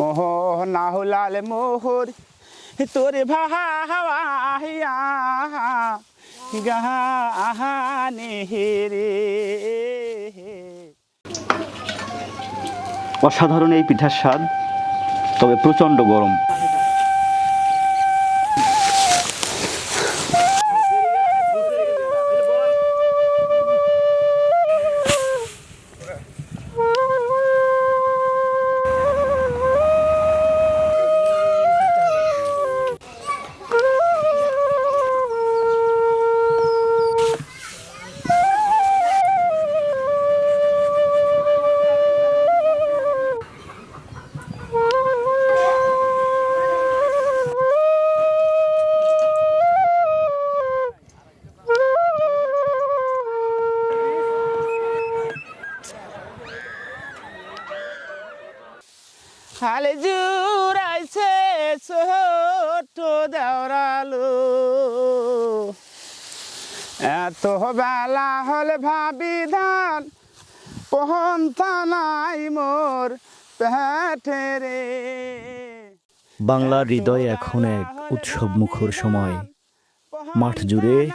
মোহ না হুলালে মোহর, তোরে ভাহাওয়াহিয়া গাহানে রে অসাধারণ এই পিঠার স্বাদ, তবে প্রচণ্ড গরম। হালে জুড়াইছে ছোট দেওরালো। এত বেলা হলে ভাবি ধান পহন্তা নাই মোর পেটে রে। বাংলার হৃদয় এখন এক উৎসব মুখর সময়। মাঠ জুড়ে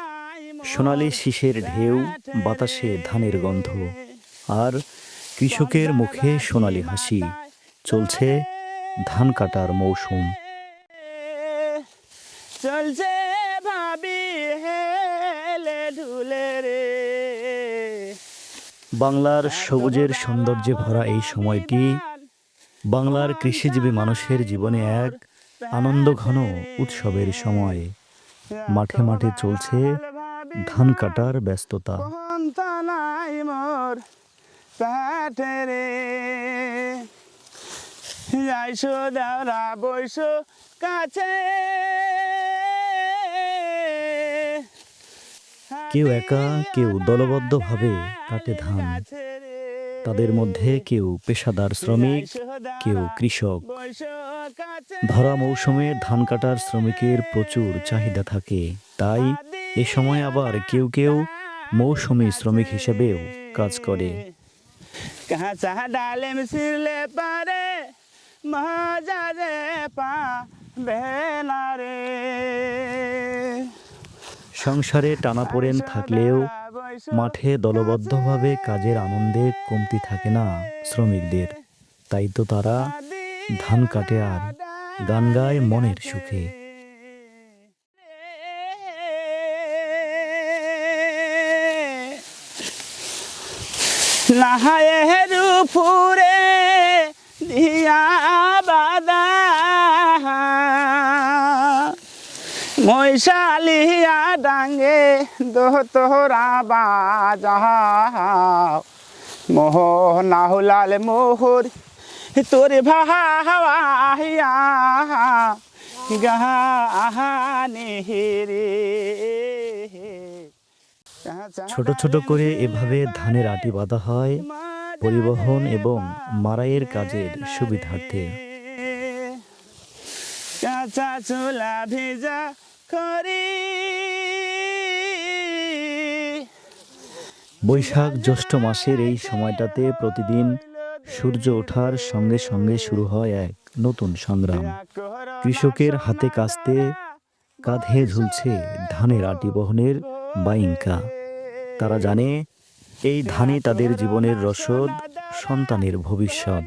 সোনালি শীষের ঢেউ বাতাসে ধানের গন্ধ। আর কৃষকের মুখে সোনালি হাসি। চলছে ধান কাটার মৌসুম। চলছে ভাবি হেলে ঢুলে রে। বাংলার সবুজের সৌন্দর্যে ভরা এই সময়টি বাংলার কৃষিজীবী মানুষের জীবনে এক আনন্দঘন উৎসবের সময়। মাঠে মাঠে চলছে ধান কাটার ব্যস্ততা। পেটে রে। যাইছো দেওরা বইসো কাছে। কেউ একা কেউ দলবদ্ধভাবে কাটে ধান। তাদের মধ্যে কেউ পেশাদার শ্রমিক কেউ কৃষক। ধরা মৌসুমে ধান কাটার শ্রমিকের প্রচুর চাহিদা থাকে। তাই এ সময় আবার কেউ কেউ মৌসুমী শ্রমিক হিসেবেও কাজ করে। কাঁচা ডালে মিশিলে পারে মজা রে। পা বেলা রে সংসারে টানাপোড়েন থাকলেও মাঠে দলবদ্ধভাবে কাজের আনন্দে কমতি থাকে না শ্রমিকদের। তাই তো তারা ধান কাটে আর গান গায় মনের সুখে। নাহায়ের ফুরে দিয়া বাদা। মৈশালিয়া ডাঙ্গে দোহ তোহরা বাজাও। মোহ না হুলালে মোহর, তোরে ভাহাওয়াহিয়া গাহানে ছোট ছোট করে এভাবে ধানের আটি বাঁধা হয়। পরিবহন এবং মারাইয়ের কাজের সুবিধার্থে। কাঁচা চুলা ভেজা করি বৈশাখ জ্যৈষ্ঠ মাসের এই সময়টাতে প্রতিদিন সূর্য ওঠার সঙ্গে সঙ্গে শুরু হয় এক নতুন সংগ্রাম। কৃষকের হাতে কাস্তে কাঁধে ঝুলছে ধানের আটি বহনের বাইঙ্কা তারা জানে এই ধানই তাদের জীবনের রসদ সন্তানের ভবিষ্যৎ।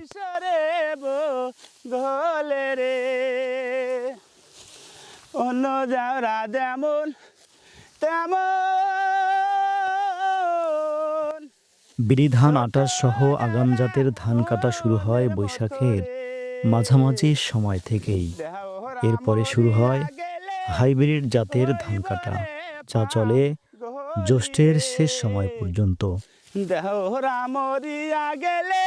অন্য যাওরা যেমন তেমন। বিড়ি ধান আটার সহ আগাম জাতের ধান কাটা শুরু হয় বৈশাখের মাঝামাঝি সময় থেকেই। এরপরে শুরু হয় হাইব্রিড জাতের ধান কাটা। যা চলে জ্যৈষ্ঠের শেষ সময় পর্যন্ত। দেহরা মরিয়া গেলে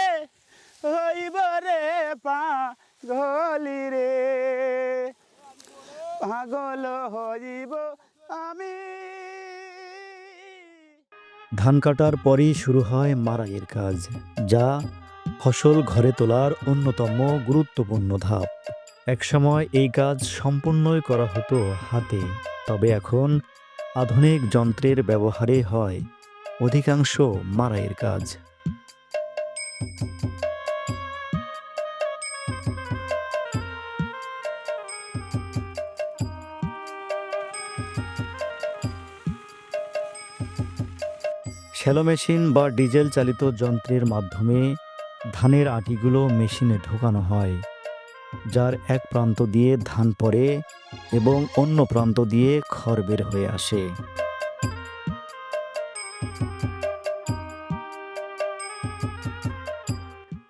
হইব রে পা রে। পাগল হইব আমি। ধান কাটার পরই শুরু হয় মারাইয়ের কাজ যা ফসল ঘরে তোলার অন্যতম গুরুত্বপূর্ণ ধাপ। একসময় এই কাজ সম্পূর্ণই করা হতো হাতে তবে এখন আধুনিক যন্ত্রের ব্যবহারে হয় অধিকাংশ মারাইয়ের কাজ। শ্যালো মেশিন বা ডিজেল চালিত যন্ত্রের মাধ্যমে ধানের আটিগুলো মেশিনে ঢোকানো হয়। যার এক প্রান্ত দিয়ে ধান পড়ে এবং অন্য প্রান্ত দিয়ে খড় বের হয়ে আসে।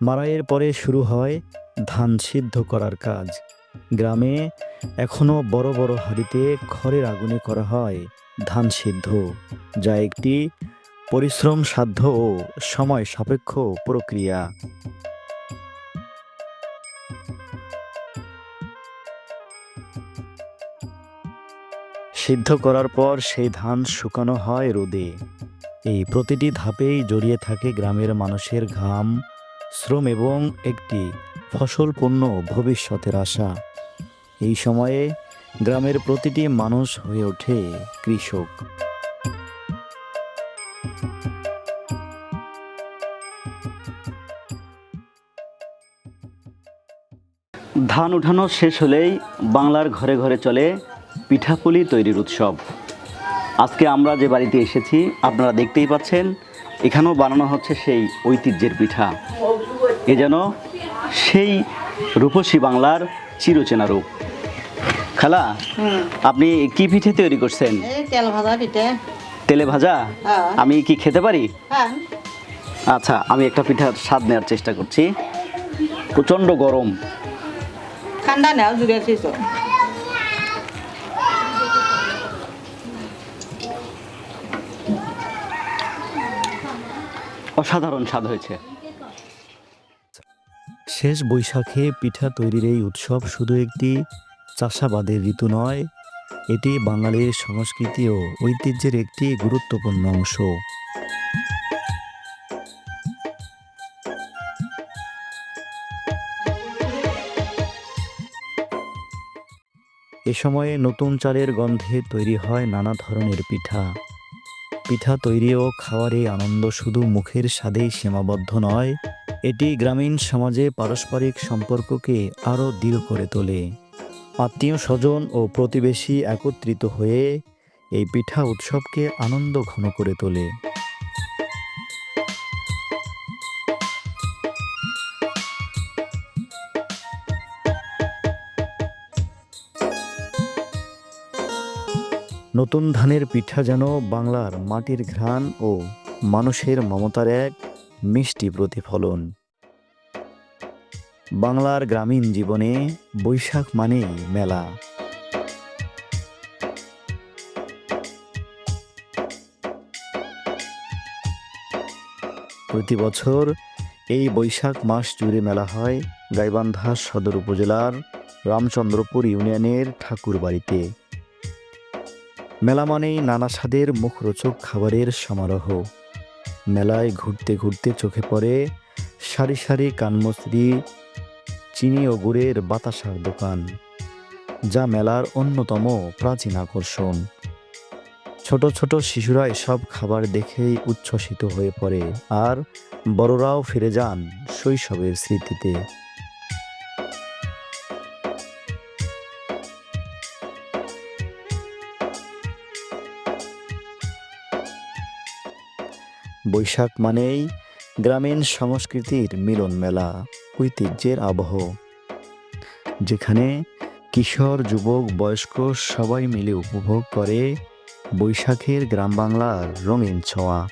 মারাইয়ের পরে শুরু হয় ধান সিদ্ধ করার কাজ। গ্রামে এখনও বড় বড় হাঁড়িতে খড়ের আগুনে করা হয় ধান সিদ্ধ, যা একটি পরিশ্রম সাধ্য ও সময় সাপেক্ষ প্রক্রিয়া। সিদ্ধ করার পর সেই ধান শুকানো হয় রোদে। এই প্রতিটি ধাপেই জড়িয়ে থাকে গ্রামের মানুষের ঘাম, শ্রম এবং একটি ফসলপূর্ণ ভবিষ্যতের আশা। এই সময়ে গ্রামের প্রতিটি মানুষ হয়ে ওঠে কৃষক। ধান উঠানো শেষ হলেই বাংলার ঘরে ঘরে চলে পিঠাপুলি তৈরির উৎসব। আজকে আমরা যে বাড়িতে এসেছি আপনারা দেখতেই পাচ্ছেন এখানেও বানানো হচ্ছে সেই ঐতিহ্যের পিঠা। এ যেন সেই রূপসী বাংলার চিরচেনা রূপ। খালা আপনি কি পিঠে তৈরি করছেন? তেল ভাজা পিঠে। তেলে ভাজা? হ্যাঁ। আমি কি খেতে পারি? হ্যাঁ। আচ্ছা আমি একটা পিঠার স্বাদ নেওয়ার চেষ্টা করছি। প্রচণ্ড গরম। ঠান্ডা নেও জুড়ে অসাধারণ স্বাদ হয়েছে। শেষ বৈশাখে পিঠা তৈরির এই উৎসব শুধু একটি চাষাবাদের ঋতু নয়, এটি বাঙালির সংস্কৃতি ও ঐতিহ্যের একটি গুরুত্বপূর্ণ অংশ। এ সময়ে নতুন চালের গন্ধে তৈরি হয় নানা ধরনের পিঠা। পিঠা তৈরি ও খাওয়ার এই আনন্দ শুধু মুখের স্বাদেই সীমাবদ্ধ নয়, এটি গ্রামীণ সমাজে পারস্পরিক সম্পর্ককে আরও দৃঢ় করে তোলে। আত্মীয় স্বজন ও প্রতিবেশী একত্রিত হয়ে এই পিঠা উৎসবকে আনন্দ ঘন করে তোলে। নতুন ধানের পিঠা যেন বাংলার মাটির ঘ্রাণ ও মানুষের মমতার এক মিষ্টি প্রতিফলন। বাংলার গ্রামীণ জীবনে বৈশাখ মানেই মেলা। প্রতি বছর এই বৈশাখ মাস জুড়ে মেলা হয় গাইবান্ধা সদর উপজেলার রামচন্দ্রপুর ইউনিয়নের ঠাকুর বাড়িতে মেলা মানেই নানা স্বাদের মুখরোচক খাবারের সমারোহ। মেলায় ঘুরতে ঘুরতে চোখে পড়ে সারি সারি কানমসরি চিনি ও গুড়ের বাতাসার দোকান, যা মেলার অন্যতম প্রাচীন আকর্ষণ। ছোট ছোট শিশুরা এসব খাবার দেখেই উচ্ছ্বসিত হয়ে পড়ে, আর বড়রাও ফিরে যান শৈশবের স্মৃতিতে। বৈশাখ মানেই গ্রামীণ সংস্কৃতির মিলন মেলা, ঐতিহ্যের আবহ। যেখানে কিশোর, যুবক, বয়স্ক সবাই মিলে উপভোগ করে বৈশাখের গ্রাম বাংলার রঙিন ছোঁয়া।